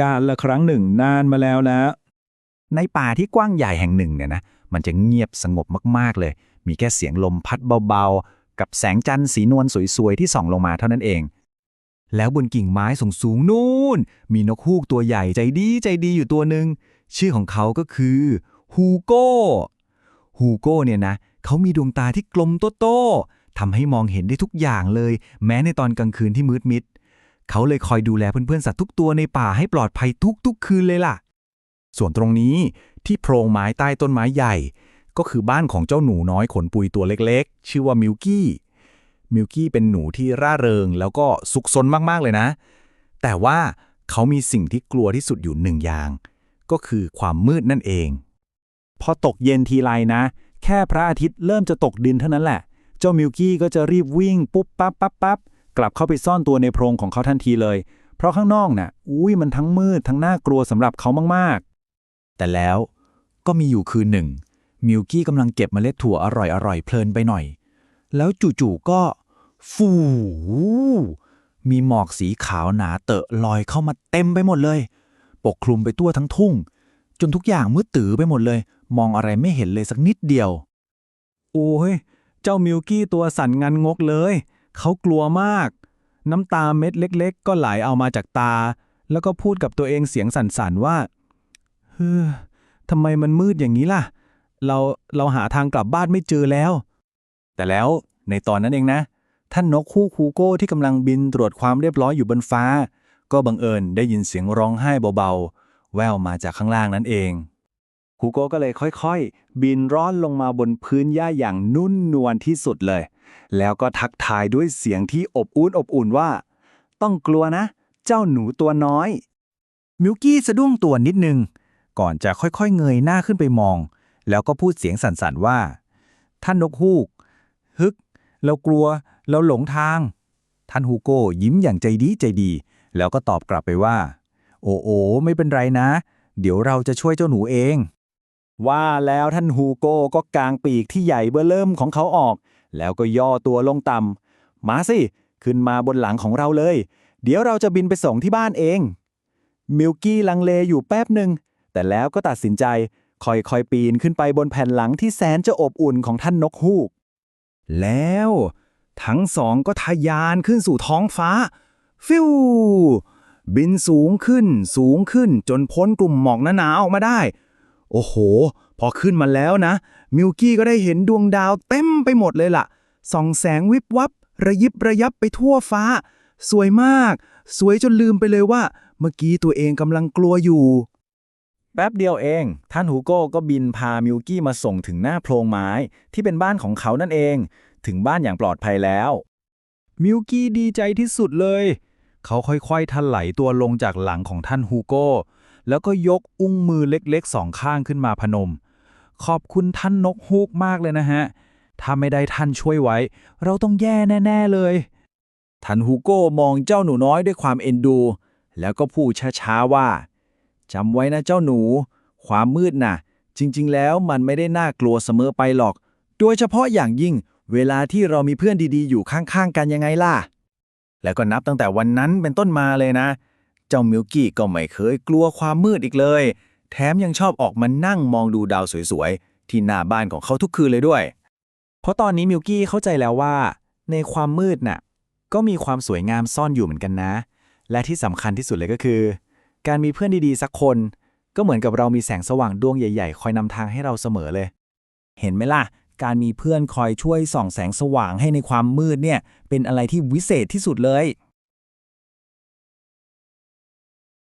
การละครั้งหนึ่งนานมาแล้วนะ ในป่าที่กว้างใหญ่แห่งหนึ่งเนี่ยนะ มันจะเงียบสงบมากๆเลย มีแค่เสียงลมพัดเบาๆ กับแสงจันทร์สีนวลสวยๆ ที่ส่องลงมาเท่านั้นเอง แล้วบนกิ่งไม้สูงสูงๆนู่น มีนกฮูกตัวใหญ่ใจดีใจดีอยู่ตัวหนึ่ง ชื่อของเขาก็คือฮูโก้ ฮูโก้เนี่ยนะ เขามีดวงตาที่กลมโตๆทำให้มองเห็นได้ทุกอย่างเลย แม้ในตอนกลางคืนที่มืดมิด เขาเลยคอยดูแลเพื่อนๆสัตว์ทุกตัวในป่าให้ปลอดภัยทุกๆคืนเลยล่ะ ส่วนตรงนี้ที่โพรงไม้ใต้ต้นไม้ใหญ่ ก็คือบ้านของเจ้าหนูน้อยขนปุยตัวเล็กๆ ชื่อว่ามิลกี้มิลกี้เป็นหนูที่ร่าเริง แล้วก็สุขสนมากๆเลยนะ แต่ว่าเขามีสิ่งที่กลัวที่สุดอยู่หนึ่งอย่าง ก็คือความมืดนั่นเอง พอตกเย็นทีไรนะ แค่พระอาทิตย์เริ่มจะตกดินเท่านั้นแหละ เจ้ามิลกี้ก็จะรีบวิ่งปุ๊บปั๊บปั๊บปั๊บ กลับเข้าไปซ่อนตัวในโพรงของเขาทันทีเลย เพราะข้างนอกน่ะ อุ้ยมันทั้งมืดทั้งน่ากลัวสำหรับเขามากๆ แต่แล้วก็มีอยู่คืนหนึ่ง มิลกี้กำลังเก็บเมล็ดถั่วอร่อยๆ เพลินไปหน่อย แล้วจู่ๆก็ฟูมีหมอกสีขาวหนาเตอะลอยเข้ามาเต็มไปหมดเลย ปกคลุมไปทั่วทั้งทุ่ง จนทุกอย่างมืดตื้อไปหมดเลย มองอะไรไม่เห็นเลยสักนิดเดียว โอ้ย เจ้ามิลกี้ตัวสั่นงันงกเลย เขากลัวมาก น้ำตาเม็ดเล็ก ๆ ก็ไหลเอามาจากตา แล้วก็พูดกับตัวเองเสียงสั่นๆว่าเฮ้อทำไมมันมืดอย่างนี้ล่ะ เราเราหาทางกลับบ้านไม่เจอแล้ว แต่แล้วในตอนนั้นเองนะ ท่านนกคู่คูโก้ที่กำลังบินตรวจความเรียบร้อยอยู่บนฟ้า ก็บังเอิญได้ยินเสียงร้องไห้เบาๆ แววมาจากข้างล่างนั่นเองคูโก้ก็เลยค่อยๆ บินร่อนลงมาบนพื้นหญ้าอย่างนุ่นนวลที่สุดเลย แล้วก็ทักทายด้วยเสียงที่อบอุ่นอบอุ่นว่า ต้องกลัวนะ เจ้าหนูตัวน้อย มิลกี้สะดุ้งตัวนิดนึง ก่อนจะค่อยๆ เงยหน้าขึ้นไปมอง แล้วก็พูดเสียงสั่นๆว่า ท่านนกฮูก ฮึก เรากลัว เราหลงทาง ท่านฮูโก้ยิ้มอย่างใจดีใจดี แล้วก็ตอบกลับไปว่า โอ้โอไม่เป็นไรนะ เดี๋ยวเราจะช่วยเจ้าหนูเอง ว่าแล้วท่านฮูโก้ก็กางปีกที่ใหญ่เบ้อเริ่มของเขาออก แล้วก็ย่อตัวลงต่ำมาสิ ขึ้นมาบนหลังของเราเลย เดี๋ยวเราจะบินไปส่งที่บ้านเอง มิลกี้ลังเลอยู่แป๊บหนึ่ง แต่แล้วก็ตัดสินใจค่อยๆปีนขึ้นไปบนแผ่นหลังที่แสนจะอบอุ่นของท่านนกฮูก แล้ว ทั้งสองก็ทะยานขึ้นสู่ท้องฟ้า ฟิวบินสูงขึ้นสูงขึ้นจนพ้นกลุ่มหมอกหนาๆออกมาได้ โอ้โห พอขึ้นมาแล้วนะ มิลกี้ก็ได้เห็นดวงดาวเต็มไปหมดเลยล่ะ ส่องแสงวิบวับ ระยิบระยับไปทั่วฟ้า สวยมาก สวยจนลืมไปเลยว่า เมื่อกี้ตัวเองกำลังกลัวอยู่ แป๊บเดียวเอง ท่านฮูโก้ก็บินพามิลกี้มาส่งถึงหน้าโพรงไม้ ที่เป็นบ้านของเขานั่นเอง ถึงบ้านอย่างปลอดภัยแล้ว มิลกี้ดีใจที่สุดเลย เขาค่อยๆถลายตัวลงจากหลังของท่านฮูโก้ แล้วก็ยกอุ้งมือเล็กๆสองข้างขึ้นมาพนม ขอบคุณท่านนกฮูกมากเลยนะฮะ ถ้าไม่ได้ท่านช่วยไว้ เราต้องแย่แน่ ๆเลย ท่านฮูโก้มองเจ้าหนูน้อยด้วยความเอ็นดู แล้วก็พูดช้าๆว่าจำไว้นะเจ้าหนู ความมืดน่ะ จริง ๆ แล้วมันไม่ได้น่ากลัวเสมอไปหรอก โดยเฉพาะอย่างยิ่งเวลาที่เรามีเพื่อนดีๆ อยู่ข้างๆ กันยังไงล่ะ แล้วก็นับตั้งแต่วันนั้นเป็นต้นมาเลยนะ เจ้ามิลกี้ก็ไม่เคยกลัวความมืดอีกเลย แถมยังชอบออกมานั่งมองดูดาวสวยๆ ที่หน้าบ้านของเขาทุกคืนเลยด้วย เพราะตอนนี้มิลกี้เข้าใจแล้วว่า ในความมืดน่ะ ก็มีความสวยงามซ่อนอยู่เหมือนกันนะ และที่สำคัญที่สุดเลยก็คือ การมีเพื่อนดีๆ สักคน ก็เหมือนกับเรามีแสงสว่างดวงใหญ่ๆ คอยนำทางให้เราเสมอเลย เห็นไหมล่ะ การมีเพื่อนคอยช่วยส่องแสงสว่างให้ในความมืดเนี่ย เป็นอะไรที่วิเศษที่สุดเลย